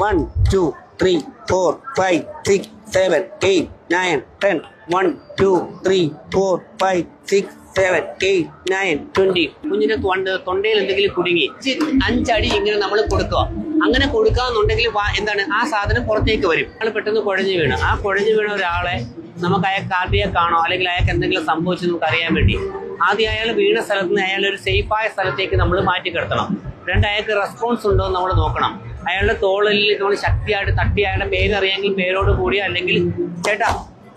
One two three four five six seven eight nine ten one two three four five six seven eight nine twenty കുഞ്ഞിന്റെ തൊണ്ട തൊണ്ടയിൽ എന്തെങ്കിലും കുടുങ്ങി. അഞ്ചടി ഇങ്ങനെ നമ്മൾ കൊടുക്കുക. അങ്ങനെ കൊടുക്കാന്നുണ്ടെങ്കിൽ എന്താണ് ആ സാധനം പുറത്തേക്ക് വരും. അയാൾ പെട്ടെന്ന് കുഴഞ്ഞു വീണ്. ആ കുഴഞ്ഞു വീണ ഒരാളെ നമുക്ക് അയാൾക്ക് ആദ്യം കാണോ? അല്ലെങ്കിൽ അയാൾക്ക് എന്തെങ്കിലും സംഭവിച്ചു നമുക്ക് അറിയാൻ വേണ്ടി. ആദ്യം അയാൾ വീണ സ്ഥലത്ത് നിന്ന് അയാൾ ഒരു സേഫായ സ്ഥലത്തേക്ക് നമ്മൾ മാറ്റി കിടത്തണം. രണ്ട് അയാൾക്ക് റെസ്പോൺസ് ഉണ്ടോ എന്ന് നമ്മൾ നോക്കണം. അയാളുടെ തോളിൽ നമ്മൾ ശക്തിയായിട്ട് തട്ടി അയാളുടെ പേരറിയാമെങ്കിൽ പേരോട് കൂടി അല്ലെങ്കിൽ ചേട്ടാ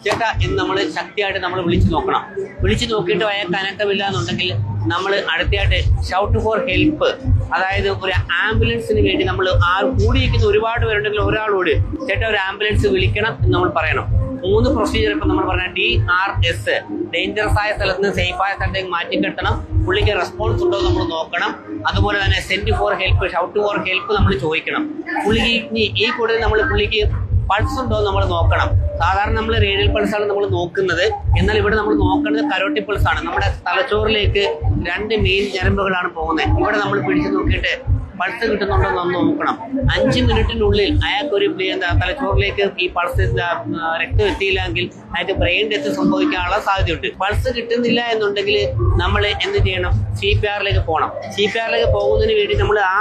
ചേട്ടാ എന്ന് നമ്മൾ ശക്തിയായിട്ട് നമ്മൾ വിളിച്ചു നോക്കണം. വിളിച്ചു നോക്കിയിട്ട് അയാൾക്ക് അനക്കമില്ല എന്നുണ്ടെങ്കിൽ നമ്മൾ അടുത്തയായിട്ട് ഷൗട്ട് ഫോർ ഹെൽപ്പ് അതായത് ഒരു ആംബുലൻസിന് വേണ്ടി നമ്മൾ ആ കൂടിയിരിക്കുന്ന ഒരുപാട് പേരുണ്ടെങ്കിൽ ഒരാളോട് ചേട്ടാ ഒരു ആംബുലൻസ് വിളിക്കണം എന്ന് നമ്മൾ പറയണം. മൂന്ന് പ്രൊസീജിയർ ഇപ്പം നമ്മൾ പറഞ്ഞ ഡി ആർ എസ് ഡേഞ്ചറസ് ആയ സ്ഥലത്ത് നിന്ന് സേഫ് ആയ സ്ഥലത്തേക്ക് മാറ്റി കെട്ടണം. പുള്ളിക്ക് റെസ്പോൺസ് ഉണ്ടോ നമ്മൾ നോക്കണം. അതുപോലെ തന്നെ send for help shout for help നമ്മൾ ചോദിക്കണം. പുള്ളിക്ക് ഈ കൂടുതൽ നമ്മൾ പുള്ളിക്ക് പൾസ് ഉണ്ടോ നമ്മൾ നോക്കണം. സാധാരണ നമ്മൾ റേഡിയൽ ആണ് നമ്മൾ നോക്കുന്നത്. എന്നാൽ ഇവിടെ നമ്മൾ നോക്കുന്നത് കരോട്ടി പൾസ് ആണ്. നമ്മുടെ തലച്ചോറിലേക്ക് രണ്ട് മെയിൻ ഞരമ്പുകളാണ് പോകുന്നത്. ഇവിടെ നമ്മൾ പിടിച്ചു നോക്കിയിട്ട് പൾസ് കിട്ടുന്നുണ്ടോ എന്ന് നോക്കണം. അഞ്ച് മിനിറ്റിനുള്ളിൽ അയാൾക്ക് ഒരു എന്താ തലച്ചോറിലേക്ക് ഈ പൾസ് രക്തം എത്തിയില്ലെങ്കിൽ അയാൾക്ക് ബ്രെയിൻ ഡെത്ത് സംഭവിക്കാനുള്ള സാധ്യതയുണ്ട്. പൾസ് കിട്ടുന്നില്ല എന്നുണ്ടെങ്കിൽ നമ്മൾ എന്ത് ചെയ്യണം? സി പി ആറിലേക്ക് പോകണം. സി പി ആറിലേക്ക് പോകുന്നതിന് വേണ്ടി നമ്മൾ ആ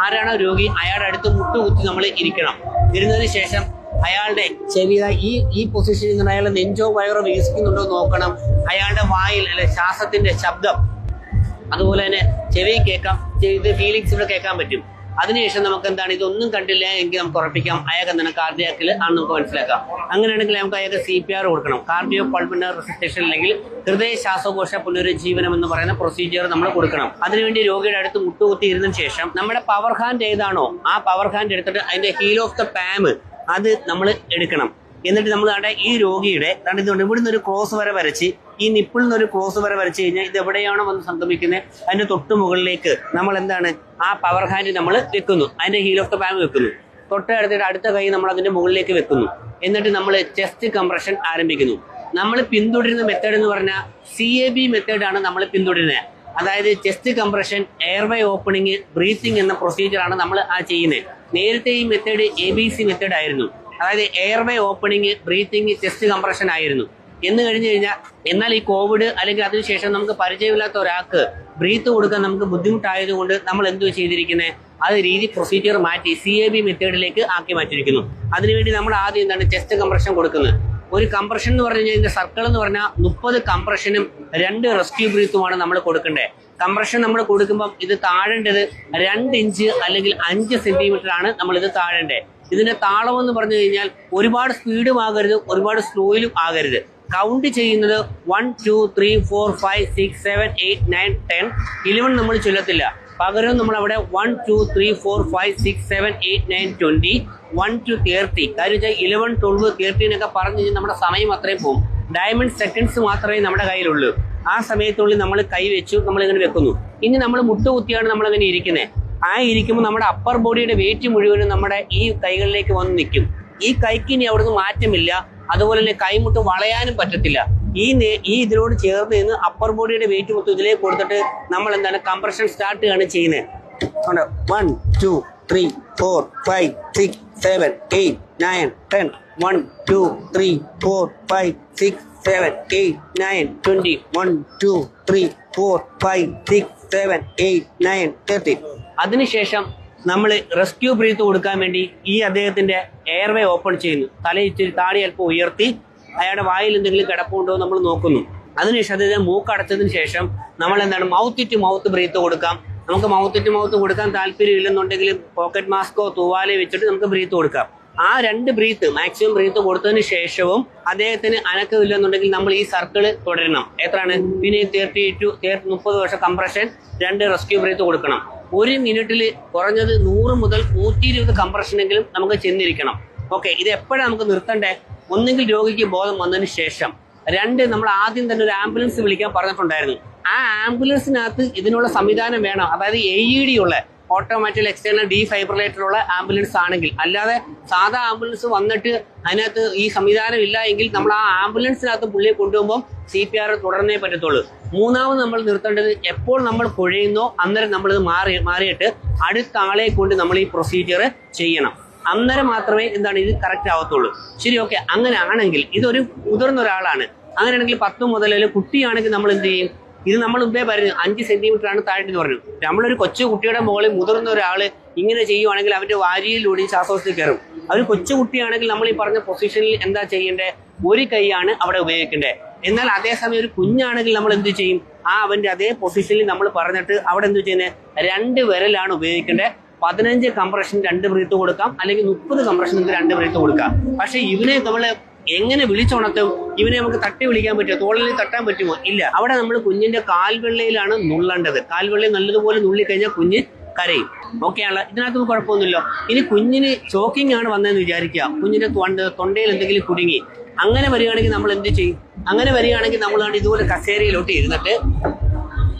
ആരാണോ രോഗി അയാളുടെ അടുത്ത് മുട്ടുകുത്തി നമ്മൾ ഇരിക്കണം. ഇരുന്നതിന് ശേഷം അയാളുടെ ചെവി ഈ ഈ പൊസിഷനിൽ നിന്ന് അയാളുടെ നെഞ്ചോ വയറോ വികസിക്കുന്നുണ്ടോ നോക്കണം. അയാളുടെ വായിൽ അല്ലെ ശ്വാസത്തിന്റെ ശബ്ദം അതുപോലെ തന്നെ ചെവി കേൾക്കാം. ഇത് ഫീലിങ്സ് ഇവിടെ കേൾക്കാൻ പറ്റും. അതിനുശേഷം നമുക്ക് എന്താണ് ഇതൊന്നും കണ്ടില്ല എങ്കിൽ നമുക്ക് ഉറപ്പിക്കാം. അയാൾക്ക് എന്താണ്? കാർഡിയാക്കിൽ ആണ് നമുക്ക് മനസ്സിലാക്കാം. അങ്ങനെയാണെങ്കിൽ നമുക്ക് അയാൾക്ക് സി പി ആർ കൊടുക്കണം. കാർഡിയോ പൾമിനർ റെസിസ്റ്റേഷൻ അല്ലെങ്കിൽ ഹൃദയ ശ്വാസകോശ പുനരുജ്ജീവനം എന്ന് പറയുന്ന പ്രൊസീജിയർ നമ്മൾ കൊടുക്കണം. അതിനുവേണ്ടി രോഗിയുടെ അടുത്ത് മുട്ടുകുത്തി ഇരുന്നതിന് ശേഷം നമ്മുടെ പവർ ഹാൻഡ് ഏതാണോ ആ പവർ ഹാൻഡ് എടുത്തിട്ട് അതിന്റെ ഹീൽ ഓഫ് ദ പാം അത് നമ്മൾ എടുക്കണം. എന്നിട്ട് നമ്മൾ അവിടെ ഈ രോഗിയുടെ ഇവിടുന്ന് ഒരു ക്രോസ് വരെ വരച്ച് ഈ നിപ്പിൾ എന്നൊരു ക്രോസ് വരെ വരച്ചു കഴിഞ്ഞാൽ ഇത് എവിടെയാണോ വന്ന് സംഗമിക്കുന്നത് അതിന്റെ തൊട്ട് മുകളിലേക്ക് നമ്മൾ എന്താണ് ആ പവർ ഹാൻഡ് നമ്മൾ വെക്കുന്നു അതിന്റെ ഹീൽ ഓഫ് ദ പാമ്പ് വെക്കുന്നു. തൊട്ട് അടുത്തിട്ട് അടുത്ത കൈ നമ്മൾ അതിന്റെ മുകളിലേക്ക് വെക്കുന്നു. എന്നിട്ട് നമ്മൾ ചെസ്റ്റ് കംപ്രഷൻ ആരംഭിക്കുന്നു. നമ്മൾ പിന്തുടരുന്ന മെത്തേഡ് എന്ന് പറഞ്ഞാൽ സി എ ബി മെത്തേഡ് ആണ് നമ്മൾ പിന്തുടരുന്നത് അതായത് chest compression airway opening breathing എന്ന പ്രൊസീജിയറാണ് നമ്മൾ ആ ചെയ്യുന്നത് നേരത്തെ ഈ method A B C method ആയിരുന്നു. അതായത് airway opening breathing chest compression ആയിരുന്നു. എന്ന് കഴിഞ്ഞു കഴിഞ്ഞാൽ എന്നാൽ ഈ കോവിഡ് അല്ലെങ്കിൽ അതിനുശേഷം നമുക്ക് പരിചയമില്ലാത്ത ഒരാൾക്ക് ബ്രീത്ത് കൊടുക്കാൻ നമുക്ക് ബുദ്ധിമുട്ടായതുകൊണ്ട് നമ്മൾ എന്തോ ചെയ്തിരിക്കുന്നത് അത് രീതി പ്രൊസീജിയർ മാറ്റി സി എ ബി മെത്തേഡിലേക്ക് ആക്കി മാറ്റിയിരിക്കുന്നു. അതിനുവേണ്ടി നമ്മൾ ആദ്യം എന്താണ് ചെസ്റ്റ് കംപ്രഷൻ കൊടുക്കുന്നത്. ഒരു കംപ്രഷൻ എന്ന് പറഞ്ഞു കഴിഞ്ഞാൽ സർക്കിൾ എന്ന് പറഞ്ഞാൽ മുപ്പത് കംപ്രഷനും രണ്ട് റെസ്ക്യൂ ബ്രീത്തുമാണ് നമ്മൾ കൊടുക്കേണ്ടത് കംപ്രഷൻ നമ്മൾ കൊടുക്കുമ്പോൾ ഇത് താഴേണ്ടത് രണ്ട് ഇഞ്ച് അല്ലെങ്കിൽ അഞ്ച് സെന്റിമീറ്റർ ആണ് നമ്മൾ ഇത് താഴേണ്ടത് ഇതിന്റെ താളം എന്ന് പറഞ്ഞു കഴിഞ്ഞാൽ ഒരുപാട് സ്പീഡും ആകരുത് ഒരുപാട് സ്ലോയിലും ആകരുത്. കൗണ്ട് ചെയ്യുന്നത് one two three four five six seven eight nine ten eleven നമ്മൾ ചൊല്ലത്തില്ല. പകരം നമ്മൾ അവിടെ one two three four five six seven eight nine twenty one two thirty കാര്യം വെച്ചാൽ ഇലവൻ ട്വൽവ് തേർട്ടി എന്നൊക്കെ പറഞ്ഞു കഴിഞ്ഞാൽ നമ്മുടെ സമയം അത്രയും പോകും. ഡയമണ്ട് സെക്കൻഡ്സ് മാത്രമേ നമ്മുടെ കയ്യിലുള്ളൂ. ആ സമയത്തുള്ളിൽ നമ്മൾ കൈ വെച്ചു നമ്മൾ ഇങ്ങനെ വെക്കുന്നു. ഇനി നമ്മൾ മുട്ടുകുത്തിയാണ് നമ്മൾ അങ്ങനെ ഇരിക്കുന്നത് ആ ഇരിക്കുമ്പോൾ നമ്മുടെ അപ്പർ ബോഡിയുടെ വെയിറ്റ് മുഴുവനും നമ്മുടെ ഈ കൈകളിലേക്ക് വന്ന് നിൽക്കും. ഈ കൈക്ക് ഇനി അവിടുന്ന് മാറ്റമില്ല. അതുപോലെ തന്നെ കൈമുട്ട് വളയാനും പറ്റത്തില്ല. ഈ ഈ ഇതിനോട് ചേർന്ന് നിന്ന് അപ്പർ ബോഡിയുടെ വെയിറ്റ് മൊത്തം ഇതിലേക്ക് കൊടുത്തിട്ട് നമ്മൾ എന്താണ് കംപ്രഷൻ സ്റ്റാർട്ട് ആണ് ചെയ്യുന്നത് one two three four five six seven eight nine ten one two three four five six seven eight nine twenty one two three four five six seven eight nine thirty അതിനുശേഷം നമ്മൾ rescue breath കൊടുക്കാൻ വേണ്ടി ഈ അദ്ദേഹത്തിന്റെ airway open ചെയ്യുന്നു. തല ഇച്ചിരി താടി അല്പം ഉയർത്തി അയാളുടെ വായിൽ എന്തെങ്കിലും കിടപ്പുണ്ടോ നമ്മൾ നോക്കുന്നു. അതിനുശേഷം അദ്ദേഹം മൂക്കടച്ചതിന് ശേഷം നമ്മൾ എന്താണ് മൗത്ത് ടു മൗത്ത് ബ്രീത്ത് കൊടുക്കാം. നമുക്ക് മൗത്ത് ടു മൗത്ത് കൊടുക്കാൻ താല്പര്യം ഇല്ലെന്നുണ്ടെങ്കിൽ പോക്കറ്റ് മാസ്കോ തൂവാലയോ വെച്ചിട്ട് നമുക്ക് ബ്രീത്ത് കൊടുക്കാം. ആ രണ്ട് ബ്രീത്ത് മാക്സിമം ബ്രീത്ത് കൊടുത്തതിന് ശേഷവും അദ്ദേഹത്തിന് അനക്കമില്ലെന്നുണ്ടെങ്കിൽ നമ്മൾ ഈ സർക്കിൾ തുടരണം. എത്രയാണ്? പിന്നെ തേർട്ടി ടു തേർട്ടി മുപ്പത് വർഷം കംപ്രഷൻ രണ്ട് റെസ്ക്യൂ ബ്രീത്ത് കൊടുക്കണം. ഒരു മിനിറ്റിൽ കുറഞ്ഞത് നൂറ് മുതൽ നൂറ്റി ഇരുപത് കംപ്രഷനെങ്കിലും നമുക്ക് ചെന്നിരിക്കണം. ഓക്കെ ഇത് എപ്പോഴാണ് നമുക്ക് നിർത്തണ്ടേ? ഒന്നെങ്കിൽ രോഗിക്ക് ബോധം വന്നതിന് ശേഷം. രണ്ട് നമ്മൾ ആദ്യം തന്നെ ഒരു ആംബുലൻസ് വിളിക്കാൻ പറഞ്ഞിട്ടുണ്ടായിരുന്നു. ആ ആംബുലൻസിനകത്ത് ഇതിനുള്ള സംവിധാനം വേണം. അതായത് എ ഇ ഡി ഉള്ള ഓട്ടോമാറ്റിക് എക്സ്റ്റേണൽ ഡീഫൈബ്രിലേറ്റർ ഉള്ള ആംബുലൻസ് ആണെങ്കിൽ. അല്ലാതെ സാധാ ആംബുലൻസ് വന്നിട്ട് അതിനകത്ത് ഈ സംവിധാനം ഇല്ല എങ്കിൽ നമ്മൾ ആ ആംബുലൻസിനകത്ത് പുള്ളിയെ കൊണ്ടുപോകുമ്പോൾ സി പി ആർ തുടർന്നേ പറ്റത്തുള്ളൂ. മൂന്നാമത് നമ്മൾ നിർത്തേണ്ടത് എപ്പോൾ നമ്മൾ കുഴയുന്നോ അന്നേരം നമ്മളിത് മാറി മാറിയിട്ട് അടുത്ത ആളെ കൊണ്ട് നമ്മൾ ഈ പ്രൊസീജിയർ ചെയ്യണം. അന്നേരം മാത്രമേ എന്താണ് ഇത് കറക്റ്റ് ആവത്തുള്ളൂ. ശരി ഓക്കെ അങ്ങനെ ആണെങ്കിൽ ഇതൊരു മുതിർന്ന ഒരാളാണ്. അങ്ങനെയാണെങ്കിൽ പത്ത് മുതൽ കുട്ടിയാണെങ്കിൽ നമ്മൾ എന്ത് ചെയ്യും? ഇത് നമ്മൾ മുമ്പേ പറഞ്ഞു അഞ്ച് സെന്റിമീറ്റർ ആണ് താഴെ എന്ന് പറഞ്ഞു. നമ്മളൊരു കൊച്ചു കുട്ടിയുടെ മുകളിൽ മുതിർന്ന ഒരാൾ ഇങ്ങനെ ചെയ്യുവാണെങ്കിൽ അവന്റെ വാരിയിലൂടെ ശ്വാസോശത്തിൽ കയറും. അവർ കൊച്ചു കുട്ടിയാണെങ്കിൽ നമ്മൾ ഈ പറഞ്ഞ പൊസിഷനിൽ എന്താ ചെയ്യേണ്ടത് ഒരു കൈയാണ് അവിടെ ഉപയോഗിക്കേണ്ടത് എന്നാൽ അതേസമയം ഒരു കുഞ്ഞാണെങ്കിൽ നമ്മൾ എന്ത് ചെയ്യും? ആ അവന്റെ അതേ പൊസിഷനിൽ നമ്മൾ പറഞ്ഞിട്ട് അവിടെ എന്ത് ചെയ്യുന്നത് രണ്ട് വിരലാണ് ഉപയോഗിക്കേണ്ടത് പതിനഞ്ച് കംപ്രഷൻ രണ്ട് ബ്രീത്ത് കൊടുക്കാം. അല്ലെങ്കിൽ മുപ്പത് കംപ്രഷൻ രണ്ട് ബ്രീത്ത് കൊടുക്കാം. പക്ഷേ ഇവനെ നമ്മൾ എങ്ങനെ വിളിച്ചുണർത്തും? ഇവനെ നമുക്ക് തട്ടി വിളിക്കാൻ പറ്റുമോ? തോളിൽ തട്ടാൻ പറ്റുമോ? ഇല്ല. അവിടെ നമ്മൾ കുഞ്ഞിന്റെ കാൽവെള്ളയിലാണ് നുള്ളേണ്ടത്. കാൽവെള്ളയിൽ നല്ലതുപോലെ നുള്ളിക്കഴിഞ്ഞാൽ കുഞ്ഞ് കരയും. ഓക്കെ ആണല്ലോ? ഇതിനകത്തൊന്നും കുഴപ്പമൊന്നുമില്ല. ഇനി കുഞ്ഞിന് ചോക്കിംഗ് ആണ് വന്നതെന്ന് വിചാരിക്കുക. കുഞ്ഞിന്റെ തൊണ്ട തൊണ്ടയിൽ എന്തെങ്കിലും കുടുങ്ങി. അങ്ങനെ വരികയാണെങ്കിൽ നമ്മൾ എന്ത് ചെയ്യും? അങ്ങനെ വരികയാണെങ്കിൽ നമ്മൾ ഇതുപോലെ കസേരയിലോട്ട് ഇരുന്നിട്ട്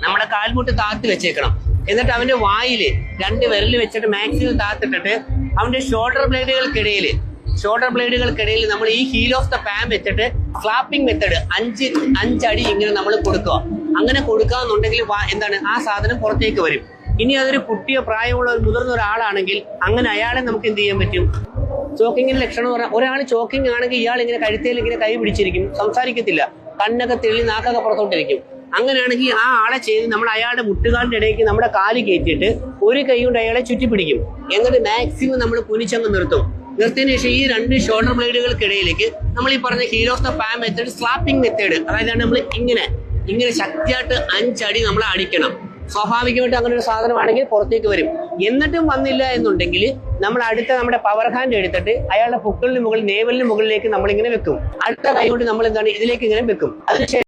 നമ്മുടെ കാൽമുട്ട് താത്തി വെച്ചേക്കണം. എന്നിട്ട് അവന്റെ വായിൽ രണ്ട് വിരൽ വെച്ചിട്ട് മാക്സിമം താത്തിട്ടിട്ട് അവന്റെ ഷോൾഡർ ബ്ലേഡുകൾക്കിടയിൽ ഷോൾഡർ ബ്ലേഡുകൾക്കിടയിൽ നമ്മൾ ഈ ഹീൽ ഓഫ് ദ പാൻ വെച്ചിട്ട് ക്ലാപ്പിംഗ് മെത്തേഡ് അഞ്ച് അഞ്ചടി ഇങ്ങനെ നമ്മൾ കൊടുക്കുക. അങ്ങനെ കൊടുക്കാന്നുണ്ടെങ്കിൽ എന്താണ് ആ സാധനം പുറത്തേക്ക് വരും. ഇനി അതൊരു കുട്ടിയോ പ്രായമുള്ള ഒരു മുതിർന്ന ഒരാളാണെങ്കിൽ അങ്ങനെ അയാളെ നമുക്ക് എന്ത് ചെയ്യാൻ പറ്റും? ചോക്കിങ്ങിന്റെ ലക്ഷണം പറഞ്ഞാൽ ഒരാൾ ചോക്കിംഗ് ആണെങ്കിൽ ഇയാൾ ഇങ്ങനെ കഴുത്തേൽ ഇങ്ങനെ കൈ പിടിച്ചിരിക്കും. സംസാരിക്കത്തില്ല. കണ്ണൊക്കെ തെളി നാക്കൊക്കെ പുറത്തോട്ടിരിക്കും. അങ്ങനെയാണെങ്കിൽ ആ ആളെ ചെയ്ത് നമ്മൾ അയാളുടെ മുട്ടുകാലിന്റെ ഇടയ്ക്ക് നമ്മുടെ കാൽ കയറ്റിയിട്ട് ഒരു കൈ കൊണ്ട് അയാളെ ചുറ്റിപ്പിടിക്കും. എന്നിട്ട് മാക്സിമം നമ്മൾ കുനിച്ചങ്ങ് നിർത്തും. നിർത്തിയതിനു ശേഷം ഈ രണ്ട് ഷോൾഡർ ബ്ലേഡുകൾക്കിടയിലേക്ക് നമ്മൾ ഈ പറഞ്ഞ heel of palm method slapping method അതായത് നമ്മൾ ഇങ്ങനെ ഇങ്ങനെ ശക്തിയായിട്ട് അഞ്ചടി നമ്മൾ അടിക്കണം. സ്വാഭാവികമായിട്ട് അങ്ങനെ ഒരു സാധനമാണെങ്കിൽ പുറത്തേക്ക് വരും. എന്നിട്ടും വന്നില്ല എന്നുണ്ടെങ്കിൽ നമ്മൾ അടുത്ത നമ്മുടെ പവർ ഹാൻഡ് എടുത്തിട്ട് അയാളുടെ പുക്കളിന് മുകളിൽ നേവലിന് മുകളിലേക്ക് നമ്മൾ ഇങ്ങനെ വെക്കും. അടുത്ത കൈ കൊണ്ട് നമ്മൾ എന്താണ് ഇതിലേക്ക് ഇങ്ങനെ വെക്കും. അതിനുശേഷം